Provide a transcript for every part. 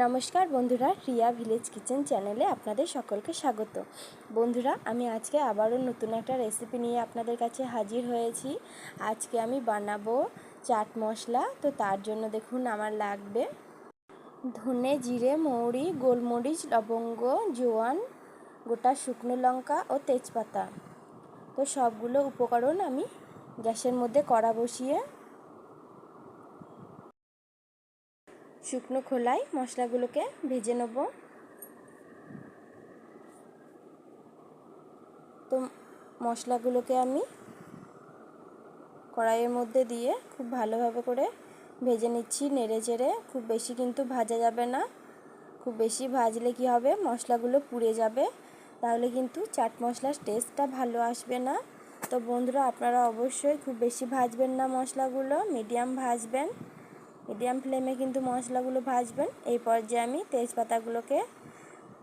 নমস্কার বন্ধুরা, Riya village kitchen চ্যানেলে আপনাদের সকলকে স্বাগত। বন্ধুরা, আমি আজকে আবারও নতুন একটা রেসিপি নিয়ে আপনাদের কাছে হাজির হয়েছি। আজকে আমি বানাবো চাট মশলা, তো তার জন্য দেখুন আমার লাগবে ধনে জিরে, মৌরি, গোলমরিচ, লবঙ্গ, জোয়ান, গোটা শুকনো লঙ্কা ও তেজপাতা। তো সবগুলো উপকরণ আমি গ্যাসের মধ্যে কড়া বসিয়ে শুকনো খোলায় মশলাগুলোকে ভেজে নেব। তো মশলাগুলোকে আমি কড়াইয়ের মধ্যে দিয়ে খুব ভালোভাবে করে ভেজে নিচ্ছি। নেড়ে চেড়ে খুব বেশি কিন্তু ভাজা যাবে না। খুব বেশি ভাজলে কি হবে? মশলাগুলো পুড়ে যাবে। তাহলে কিন্তু চাট মশলার টেস্টটা ভালো আসবে না। তো বন্ধুরা, আপনারা অবশ্যই খুব বেশি ভাজবেন না মশলাগুলো, মিডিয়াম ভাজবেন। মিডিয়াম ফ্লেমে কিন্তু মশলাগুলো ভাজবেন। এই পর্যায়ে আমি তেজপাতাগুলোকে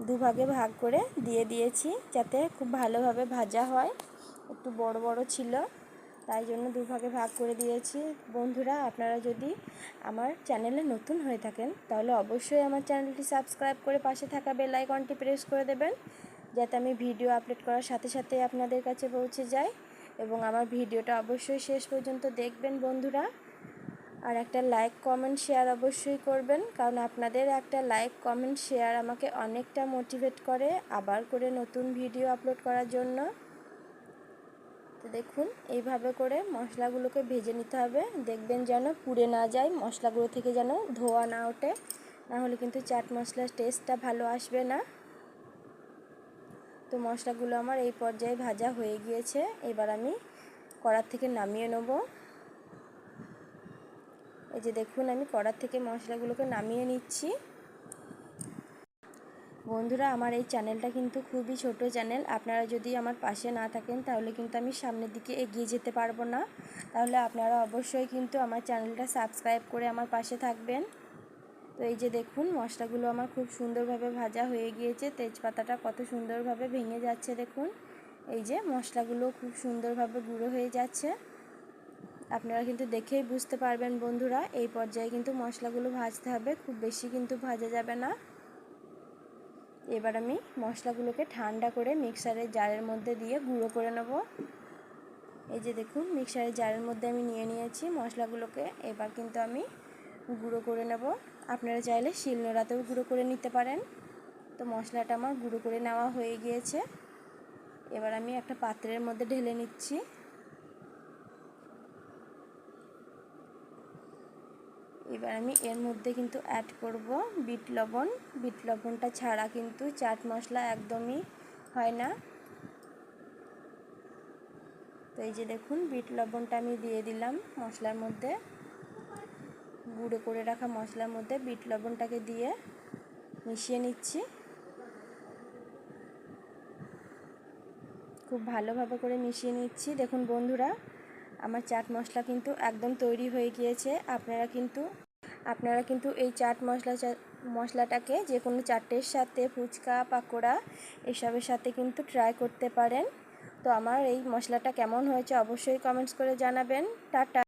দুভাগে ভাগ করে দিয়ে দিয়েছি যাতে খুব ভালোভাবে ভাজা হয়। একটু বড় বড় ছিল, তাই জন্য দুভাগে ভাগ করে দিয়েছি। বন্ধুরা, আপনারা যদি আমার চ্যানেলে নতুন হয়ে থাকেন, তাহলে অবশ্যই আমার চ্যানেলটি সাবস্ক্রাইব করে পাশে থাকা বেল আইকনটি প্রেস করে দেবেন, যাতে আমি ভিডিও আপলোড করার সাথে সাথে আপনাদের কাছে পৌঁছে যায়। এবং আমার ভিডিওটা অবশ্যই শেষ পর্যন্ত দেখবেন, বন্ধুরা। আর একটা লাইক কমেন্ট শেয়ার অবশ্যই করবেন, কারণ আপনাদের একটা লাইক কমেন্ট শেয়ার আমাকে অনেকটা মোটিভেট করে আবার করে নতুন ভিডিও আপলোড করার জন্য। তো দেখুন, এইভাবে করে মশলাগুলোকে ভেজে নিতে হবে। দেখবেন যেন পুড়ে না যায়, মশলাগুলো থেকে যেন ধোয়া না ওঠে। না হলে কিন্তু চাট মশলার টেস্টটা ভালো আসবে না। তো মশলাগুলো আমার এই পর্যায়ে ভাজা হয়ে গিয়েছে। এবার আমি কড়ার থেকে নামিয়ে নেব। এই যে দেখুন, আমি কড়ার থেকে মশলাগুলোকে নামিয়ে নিচ্ছি। বন্ধুরা, আমার এই চ্যানেলটা কিন্তু খুবই ছোট চ্যানেল। আপনারা যদি আমার পাশে না থাকেন, তাহলে কিন্তু আমি সামনের দিকে এগিয়ে যেতে পারব না। তাহলে আপনারা অবশ্যই কিন্তু আমার চ্যানেলটা সাবস্ক্রাইব করে আমার পাশে থাকবেন। তো এই যে দেখুন, মশলাগুলো আমার খুব সুন্দরভাবে ভাজা হয়ে গিয়েছে। তেজপাতাটা কত সুন্দরভাবে ভেঙে যাচ্ছে, দেখুন। এই যে মশলাগুলো খুব সুন্দরভাবে গুঁড়ো হয়ে যাচ্ছে। আপনারা কিন্তু দেখেই বুঝতে পারবেন বন্ধুরা, এই পর্যায়ে কিন্তু মশলাগুলো ভাজতে হবে, খুব বেশি কিন্তু ভাজা যাবে না। এবার আমি মশলাগুলোকে ঠান্ডা করে মিক্সারের জারের মধ্যে দিয়ে গুঁড়ো করে নেব। এই যে দেখুন, মিক্সারের জারের মধ্যে আমি নিয়ে নিয়েছি মশলাগুলোকে, এবার কিন্তু আমি গুঁড়ো করে নেব। আপনারা চাইলে শিলনোড়াতেও গুঁড়ো করে নিতে পারেন। তো মশলাটা আমার গুঁড়ো করে নেওয়া হয়ে গিয়েছে। এবার আমি একটা পাত্রের মধ্যে ঢেলে নিচ্ছি। এবার আমি এর মধ্যে কিন্তু অ্যাড করব বিট লবণ। বিট লবণটা ছাড়া কিন্তু চাট মশলা একদমই হয় না। তো এই যে দেখুন, বিট লবণটা আমি দিয়ে দিলাম মশলার মধ্যে। গুঁড়ো করে রাখা মশলার মধ্যে বিট লবণটাকে দিয়ে মিশিয়ে নিচ্ছি। খুব ভালোভাবে করে মিশিয়ে নিচ্ছি। দেখুন বন্ধুরা আমার চাট মশলা কিন্তু একদম তৈরি হয়ে গিয়েছে। আপনারা কিন্তু আপনারা কিন্তু এই চাট মশলা মশলাটাকে যে কোনো চাটের সাথে, ফুচকা, পাকোড়া, এসবের সাথে কিন্তু ট্রাই করতে পারেন। তো আমার এই মশলাটা কেমন হয়েছে অবশ্যই কমেন্টস করে জানাবেন। টাটা।